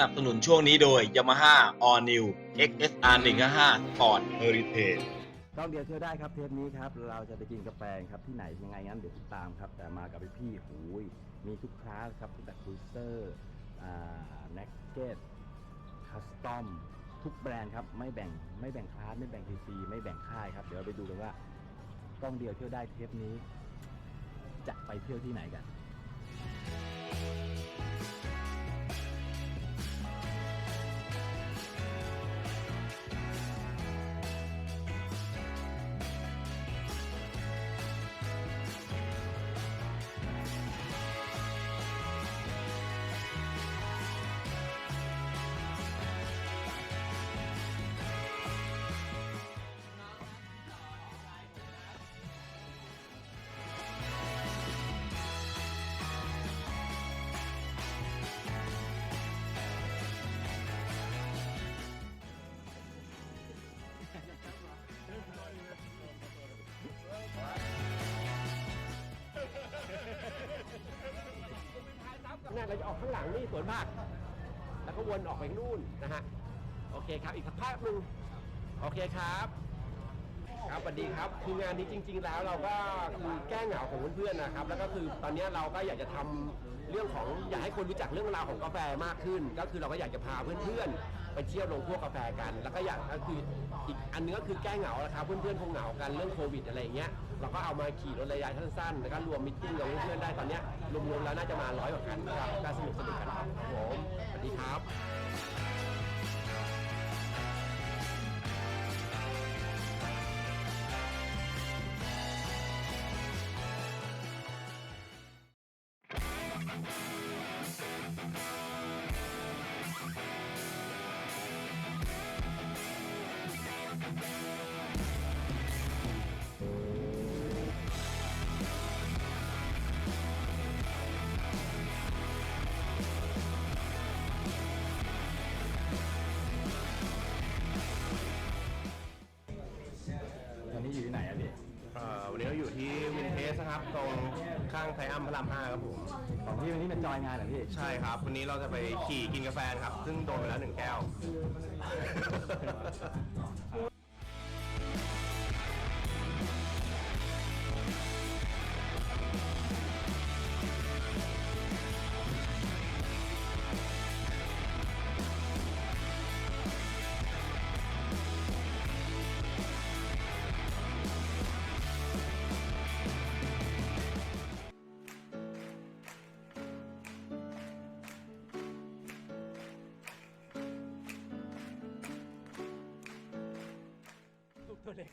นับสนุนช่วงนี้โดย Yamaha All New XSR 155 Sport Heritage ต้องเดียวเที่ยวได้ครับเทปนี้ครับ เราจะไปกินกาแฟครับที่ไหนยังไงงั้นเดี๋ยวติดตามครับ แต่มากับพี่ๆหูยมีทุกคลาสครับตั้งแต่ครูเซอร์แน็กเก็ตคัสตอมทุกแบรนด์ครับ ไม่แบ่งไม่แบ่งคลาสไม่แบ่งทีซีไม่แบ่งค่ายครับ เดี๋ยวไปดูกันว่าต้องเดียวเที่ยวได้เทปนี้ จะไปเที่ยวที่ไหนกัน ออกข้างหลังนี่สวนมากแล้วก็วนออกไปนู่นนะฮะ โอเคครับ อีกสักภาพหนึ่งโอเคครับ ครับสวัสดีครับคืองานนี้จริง ๆ แล้วเราก็คือแก้เหงาของเพื่อนๆนะครับ แล้วก็คือตอนนี้เราก็อยากจะทำเรื่องของอยากให้คนรู้จักเรื่องราวของกาแฟมากขึ้น ก็คือเราก็อยากจะพาเพื่อนๆไปเที่ยวลงพวกกาแฟกัน แล้วก็อยากก็คืออีกอันนึงก็คือแก้เหงานะครับเพื่อนๆคงเหงากันเรื่องโควิดอะไรอย่างเงี้ยเราก็เอามาขี่รถระยะสั้นๆแล้วก็รวมมิติ้งกับเพื่อนๆได้ตอนเนี้ยรวมๆแล้วน่าจะมาร้อยกว่าคันครับก็สนุกสนุกกันครับผมสวัสดีครับ ครับตรงข้างไทอัมพระรามห้าครับผม ของพี่วันนี้เป็นจอยงานเหรอพี่ ใช่ครับ วันนี้เราจะไปขี่กินกาแฟครับ ซึ่งโดนไปแล้วหนึ่งแก้ว เลย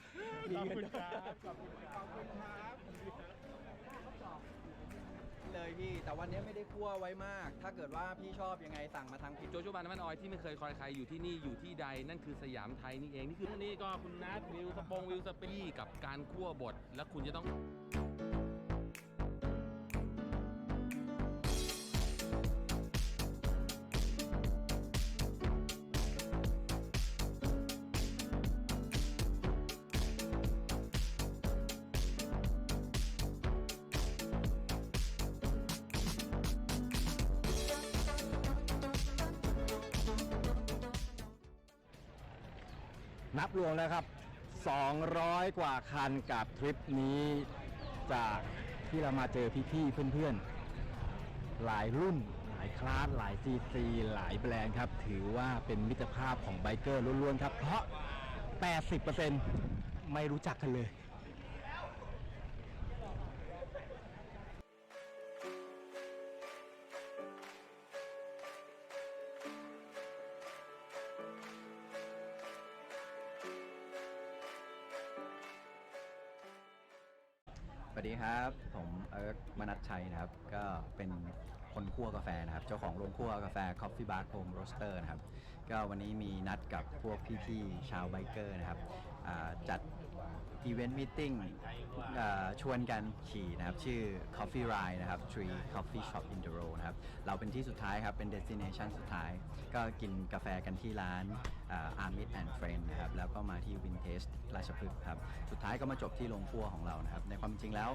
พี่ แต่วันนี้ไม่ได้คั่วไว้มาก ถ้าเกิดว่าพี่ชอบยังไงสั่งมาทางผิด โจโจบานน้ำมันออยที่ไม่เคยคอยใครอยู่ที่นี่อยู่ที่ใดนั่นคือสยามไทยนี่เอง นี่คือนี่ก็คุณนัทวิวสปงวิวสปีกับการคั่วบดแล้วคุณจะต้อง นับรวมแล้วครับ 200 กว่าคันกับทริปนี้จากที่เรามาเจอพี่ๆเพื่อนๆ หลายรุ่น หลายคลาสหลายซีซีหลายแบรนด์ครับ ถือว่าเป็นมิตรภาพของไบเกอร์ล้วนๆครับ เพราะ 80%ไม่รู้จักกันเลย สวัสดีครับ ผมเอิร์กมนัทชัยนะครับ ก็เป็นคนคั่วกาแฟนะครับ เจ้าของโรงคั่วกาแฟ Coffee Bar Home Roaster นะครับ ก็วันนี้มีนัดกับพวกพี่ๆชาวไบเกอร์นะครับจัด อีเวนต์มีติ้งชวนกันขี่นะครับชื่อ Coffee Ride นะครับ Tree Coffee Shop in the Row นะครับเราเป็นที่สุดท้ายครับเป็น destination สุดท้าย ก็กินกาแฟกันที่ร้านอาร์มิดแอนด์เฟรนนะครับแล้วก็มาที่วินเทจราชพฤกษ์ครับสุดท้ายก็มาจบที่โรงครัวของเรานะครับในความจริงแล้ว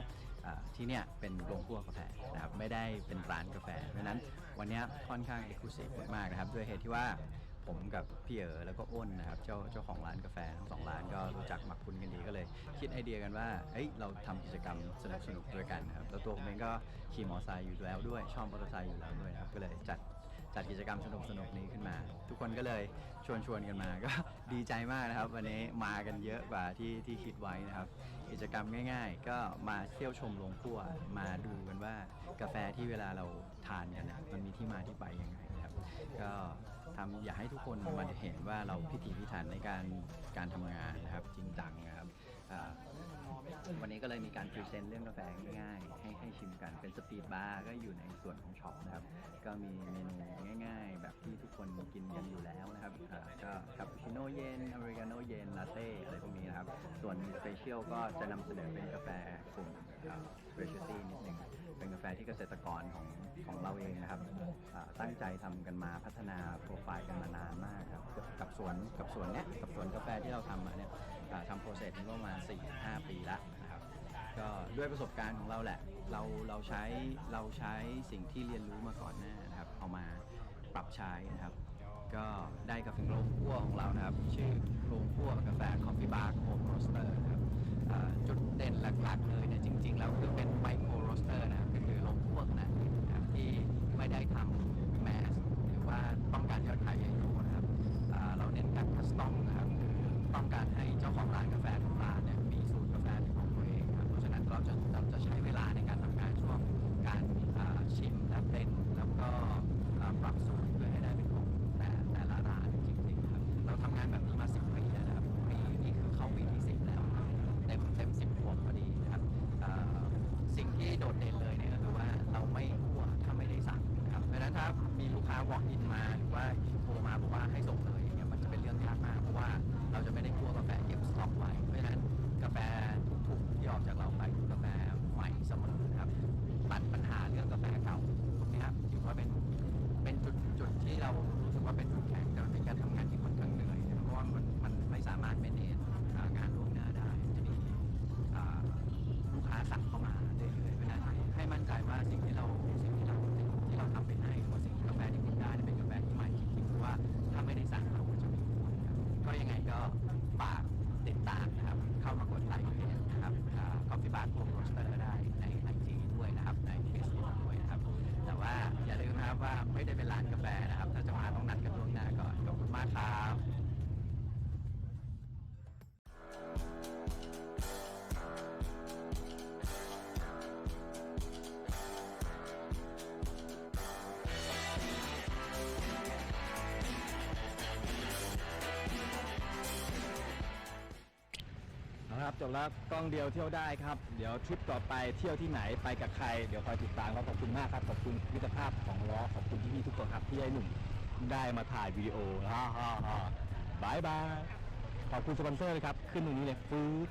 ที่เนี่ยเป็นโรงคั่วกาแฟนะครับไม่ได้เป็นร้านกาแฟเพราะนั้นวันนี้ค่อนข้างเอกลุศิมากนะครับด้วยเหตุที่ว่าผมกับพี่เอ๋แล้วก็อ้นนะครับเจ้าเจ้าของร้านกาแฟทั้งสองร้าน รู้จักหมักคุ้นกันดีก็เลย คิดไอเดียกันว่าเอ้ยเราทำกิจกรรมสนุกสนุกๆด้วยกันครับแล้วตัวผมเองก็ขี่มอเตอร์ไซค์อยู่แล้วด้วยชอบมอเตอร์ไซค์อยู่แล้วด้วยครับก็เลยจัดจัดกิจกรรมสนุกสนุกๆนี้ขึ้นมา ทุกคนก็เลยชวนชวนกันมาก็ดีใจมากนะครับ วันนี้มากันเยอะกว่าที่ที่คิดไว้นะครับ กิจกรรมง่าย ๆ ก็มาเที่ยวชมโรงครัวมาดูกันว่ากาแฟที่เวลาเราทานกันเนี่ยมันมีที่มาที่ไปยังไงนะครับ ก็ ทำอยากให้ทุกคนมาเห็นว่าเราพิถีพิถันในการการทำงานนะครับจริงจังนะครับวันนี้ก็เลยมีการพรีเซนต์เรื่องกาแฟง่ายๆให้ให้ชิมกันเป็นสปีดบาร์ก็อยู่ในส่วนของช็อปนะครับ ก็มีเมนูง่าย ๆ แบบที่ทุกคนกินกันอยู่แล้วนะครับก็คาปูชิโน่เย็นอเมริกาโน่เย็นลาเต้อะไรพวกนี้นะครับ ส่วนสเปเชียลก็จะนำเสนอเป็นกาแฟกลุ่มสเปเชียลตี้นิดนึง เป็นกาแฟที่เกษตรกรของของเราเองนะครับตั้งใจทำกันมาพัฒนาโปรไฟล์กันมานานมากครับกับสวนกับสวนเนี้ยกับสวนกาแฟที่เราทำมาเนี่ยทำโปรเซสนี้ก็ประมาณ4-5 ปีละนะครับก็ด้วยประสบการณ์ของเราแหละ เราเราใช้เราใช้สิ่งที่เรียนรู้มาก่อนหน้านะครับ เอามาปรับใช้นะครับ ก็ได้กาแฟโรงคั่วของเรานะครับ ชื่อโรงคั่วกาแฟ Coffee Bar Home Roaster นะครับจุดเด่นหลักๆเลยเนี่ยจริง ๆ แล้วคือเป็นไมโครโรสเตอร์นะครับ ที่ไม่ได้ทำแมสหรือว่าต้องการยอดขายใหญ่โตนะครับเราเน้นการคัสตอมนะครับคือต้องการให้เจ้าของร้านกาแฟทุกร้านเนี่ย มีลูกค้า walk in มาหรือว่าโทรมาบอกว่าให้ส่งเลยเงี้ยมันจะเป็นเรื่องยากมากเพราะว่าเราจะไม่ได้คั่วกาแฟเก็บสต็อกไว้เพราะฉะนั้นกาแฟทุกๆที่ออกจากเราไปคือกาแฟใหม่เสมอนะครับตัดปัญหาเรื่องกาแฟเก่าตรงนี้ครับถือว่าเป็นเป็นจุดจุดที่เรารู้สึกว่าเป็นจุดแข็งแต่มันเป็นการทำงานที่ค่อนข้างเหนื่อยเพราะว่ามันมันไม่สามารถเมนเนงานล่วงหน้าได้จะมีลูกค้าสั่งเข้ามาเรื่อยๆเพราะฉะนั้นให้มั่นใจว่าสิ่งที่ ว่าไม่ได้เป็นร้านกาแฟนะครับ ถ้าจะมาต้องนัดกันล่วงหน้าก่อนขอบคุณมากครับ จบแล้วกล้องเดียวเที่ยวได้ครับ เดี๋ยวทริปต่อไปเที่ยวที่ไหนไปกับใคร เดี๋ยวคอยติดตามครับขอบคุณมากครับ ขอบคุณมิตรภาพของล้อขอบคุณพี่ๆทุกคนครับที่ให้หนุ่มได้มาถ่ายวิดีโอฮ่าฮ่าฮ่าบายบายขอบคุณสปอนเซอร์เลยครับ ขึ้นตรงนี้เลยฟืด